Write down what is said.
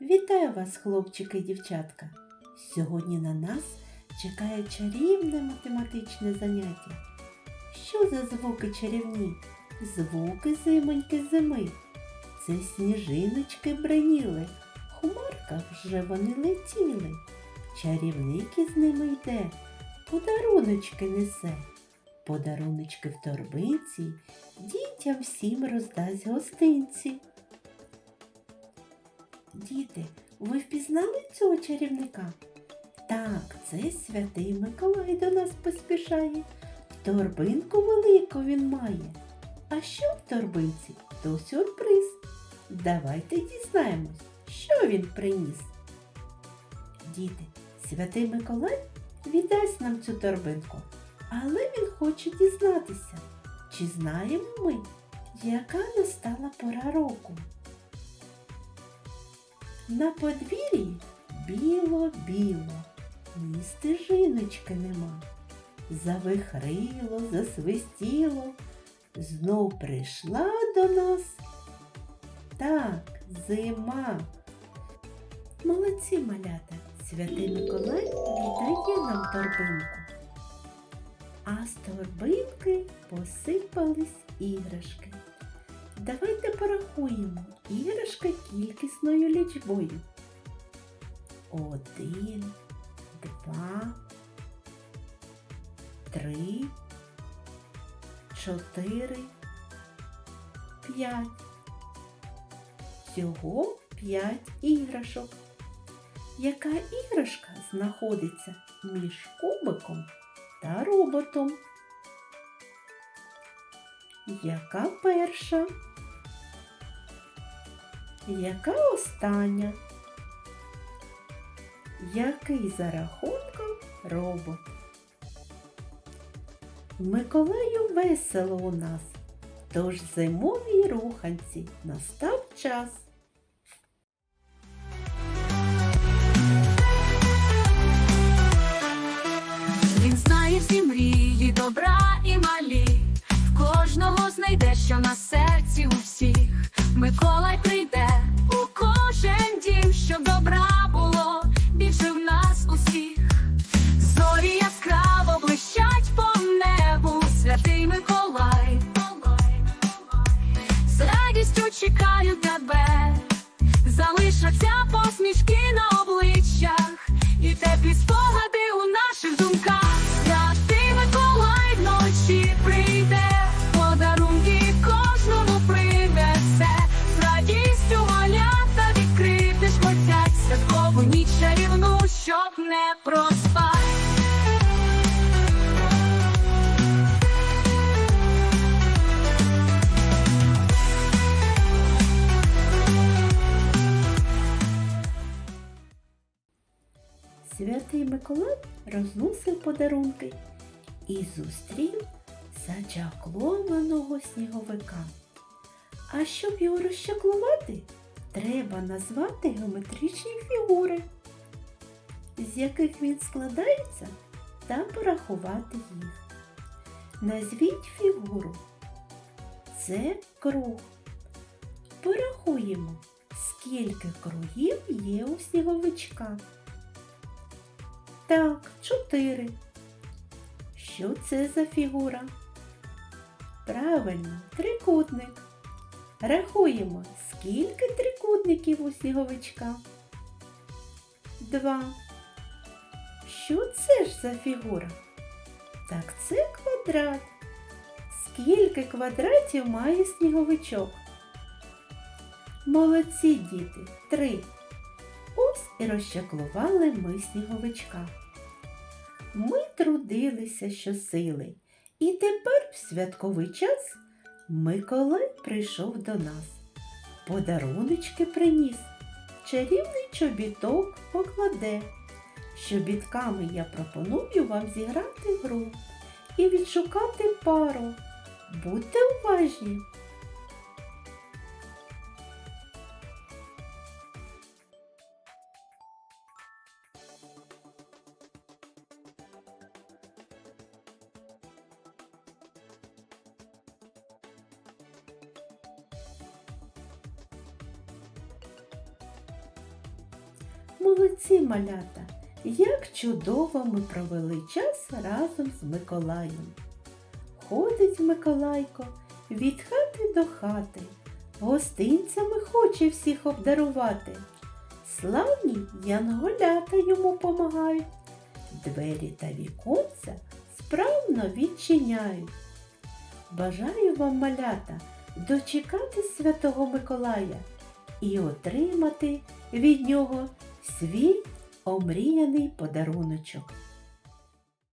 Вітаю вас, хлопчики і дівчатка! Сьогодні на нас чекає чарівне математичне заняття. Що за звуки чарівні? Звуки зимоньки зими. Це сніжиночки бреніли, в хмарках вже вони летіли. Чарівник із ними йде, подаруночки несе. Подаруночки в торбинці, дітям всім роздасть гостинці. Діти, ви впізнали цього чарівника? Так, це святий Миколай до нас поспішає. Торбинку велику він має. А що в торбинці? То сюрприз. Давайте дізнаємось, що він приніс. Діти, святий Миколай віддасть нам цю торбинку, але він хоче дізнатися, чи знаємо ми, яка настала пора року. На подвір'ї біло-біло, ні стежиночки нема. Завихрило, засвистіло, знов прийшла до нас. Так, зима. Молодці малята, святий Миколай віддає нам торбинку. А з торбинки посипались іграшки. Давайте порахуємо іграшки кількісною лічбою. Один, два, три, чотири, п'ять. Всього п'ять іграшок. Яка іграшка знаходиться між кубиком та роботом? Яка перша? Яка остання? Який за рахунком робот? Миколаю весело у нас, тож зимовій руханці настав час. Він знає всі мрії, добра і малі. В кожного знайде, що на серці у всіх. Миколай залишаться посмішки на обличчях і теплі спогади Святий Миколай розносив подарунки і зустрів зачаклованого сніговика. А щоб його розчаклувати, треба назвати геометричні фігури, з яких він складається, та порахувати їх. Назвіть фігуру. Це круг. Порахуємо, скільки кругів є у сніговичка. Так, чотири. Що це за фігура? Правильно, трикутник. Рахуємо, скільки трикутників у сніговичка? Два. Що це ж за фігура? Так це квадрат. Скільки квадратів має сніговичок? Молодці діти, три. Ось і розчаклували ми сніговичка. Ми трудилися щосили, і тепер в святковий час Миколай прийшов до нас. Подаруночки приніс, чарівний чобіток покладе. З Чобітками я пропоную вам зіграти гру і відшукати пару. Будьте уважні! Молодці, малята! Як чудово ми провели час разом з Миколаєм. Ходить Миколайко від хати до хати, гостинцями хоче всіх обдарувати. Славні янголята йому помагають, двері та віконця справно відчиняють. Бажаю вам, малята, дочекати Святого Миколая і отримати від нього свій омріяний подаруночок.